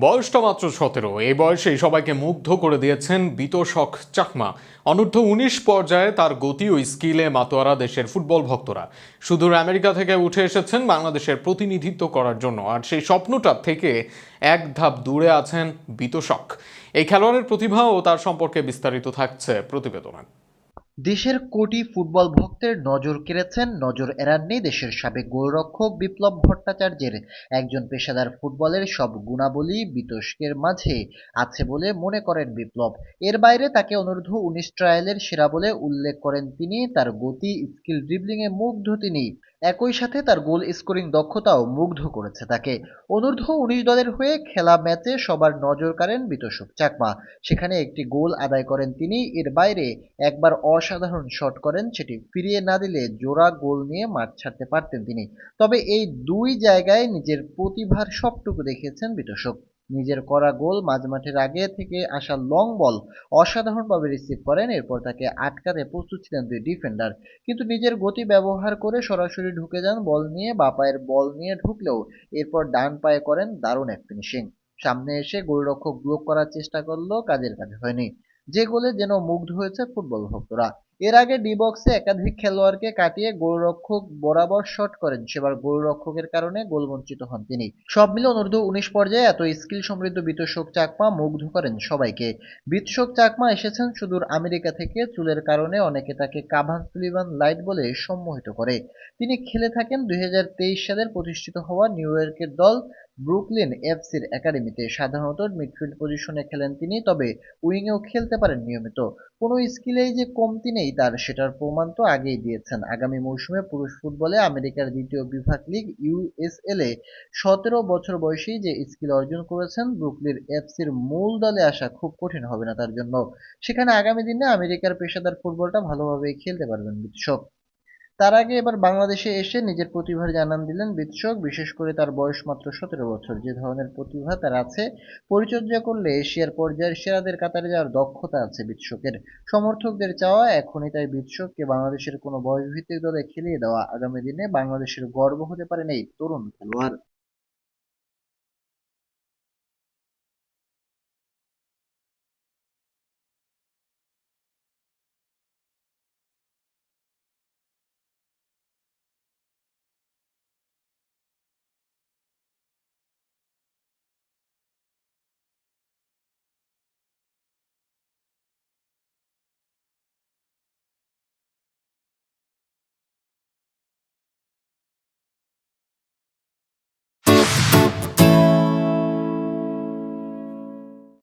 বয়সটা মাত্র সতেরো। এই বয়সেই সবাইকে মুগ্ধ করে দিয়েছেন বিতোষক চাকমা। অনূর্ধ্ব উনিশ পর্যায়ে তার গতি ও স্কিলে মাতোয়ারা দেশের ফুটবল ভক্তরা। সুদূর আমেরিকা থেকে উঠে এসেছেন বাংলাদেশের প্রতিনিধিত্ব করার জন্য। আর সেই স্বপ্নটা থেকে এক ধাপ দূরে আছেন বিতোষক। এই খেলোয়াড়ের প্রতিভা ও তার সম্পর্কে বিস্তারিত থাকছে প্রতিবেদনে। দেশের কোটি ফুটবল ভক্তের নজর কেড়েছেন, নজর এড়াননি দেশের সাবেক গোলরক্ষক বিপ্লব ভট্টাচার্যের। একজন পেশাদার ফুটবলের সব গুণাবলী বিতস্কের মাঝে আছে বলে মনে করেন বিপ্লব। এর বাইরে তাকে অনূর্ধ্ব উনিশ ট্রায়ালের সেরা বলে উল্লেখ করেন তিনি। তার গতি স্কিল ড্রিবলিংয়ে মুগ্ধ তিনি। একই সাথে তার গোল স্কোরিং দক্ষতাও মুগ্ধ করেছে তাকে। অনূর্ধ্ব উনিশ দলের হয়ে খেলা ম্যাচে সবার নজর কাড়েন বিতোষক চাকমা। সেখানে একটি গোল আদায় করেন তিনি। এর বাইরে একবার অসাধারণ শট করেন, সেটি ফিরিয়ে না দিলে জোড়া গোল নিয়ে মাঠ ছাড়তে পারতেন তিনি। তবে এই দুই জায়গায় নিজের প্রতিভার সবটুকু দেখিয়েছেন বিতোষক নিজের করা গোল মাঝমাঠের আগে থেকে আসা লং বল অসাধারণভাবে রিসিভ করেন। এরপর তাকে আটকাতে প্রস্তুত ছিলেন দুই ডিফেন্ডার কিন্তু নিজের গতি ব্যবহার করে সরাসরি ঢুকে যান বল নিয়ে বা পায়ের বল নিয়ে ঢুকলেও এরপর ডান পায়ে করেন দারুণ এক ফিনিশিং সামনে এসে গোলরক্ষক ব্লক করার চেষ্টা করলেও কাজের কাজ হয়নি। যে গোলে যেন মুগ্ধ হয়েছে ফুটবল ভক্তরা। এর আগে ডি বক্সে একাধিক খেলোয়াড়কে কাটিয়ে গোলরক্ষক বরাবর শট করেন। সেবার গোলরক্ষকের কারণে গোলবঞ্চিত হন তিনি। সব মিলে অনূর্ধ্ব উনিশ পর্যায়ে এত স্কিল সমৃদ্ধ বিতোষক চাকমা মুগ্ধ করেন সবাইকে। বিতোষক চাকমা এসেছেন সুদূর আমেরিকা থেকে, চুলের কারণে অনেকে তাকে কাভান সুলিভান লাইট বলে সম্মোহিত করে। তিনি খেলে থাকেন দুই হাজার তেইশ সালের প্রতিষ্ঠিত হওয়া নিউ ইয়র্কের দল ব্রুকলিন এফসির একাডেমিতে। সাধারণত মিডফিল্ড পজিশনে খেলেন তিনি, তবে উইংয়েও খেলতে পারেন নিয়মিত। কোনো স্কিলেই যে কমতি নেই তার, সেটার প্রমাণ তো আগেই দিয়েছেন। আগামী মৌসুমে পুরুষ ফুটবলে আমেরিকার দ্বিতীয় বিভাগ লিগ ইউএসএল এ সতেরো বছর বয়সেই যে স্কিল অর্জন করেছেন ব্রুকলির এফসির মূল দলে আসা খুব কঠিন হবে না তার জন্য। সেখানে আগামী দিনে আমেরিকার পেশাদার ফুটবলটা ভালোভাবেই খেলতে পারবেন বিতশক তার আগে এবার বাংলাদেশে এসে নিজের প্রতিভার জানান দিলেন বিৎসক বিশেষ করে তার বয়স মাত্র সতেরো বছর। যে ধরনের প্রতিভা তার আছে, পরিচর্যা করলে এশিয়ার পর্যায়ের সেরাদের কাতারে যাওয়ার দক্ষতা আছে বিৎসকের সমর্থকদের চাওয়া, এখনই তাই বিৎসককে বাংলাদেশের কোনো বয়সভিত্তিক দলে খেলিয়ে দেওয়া। আগামী দিনে বাংলাদেশের গর্ব হতে পারেন এই তরুণ খেলোয়াড়।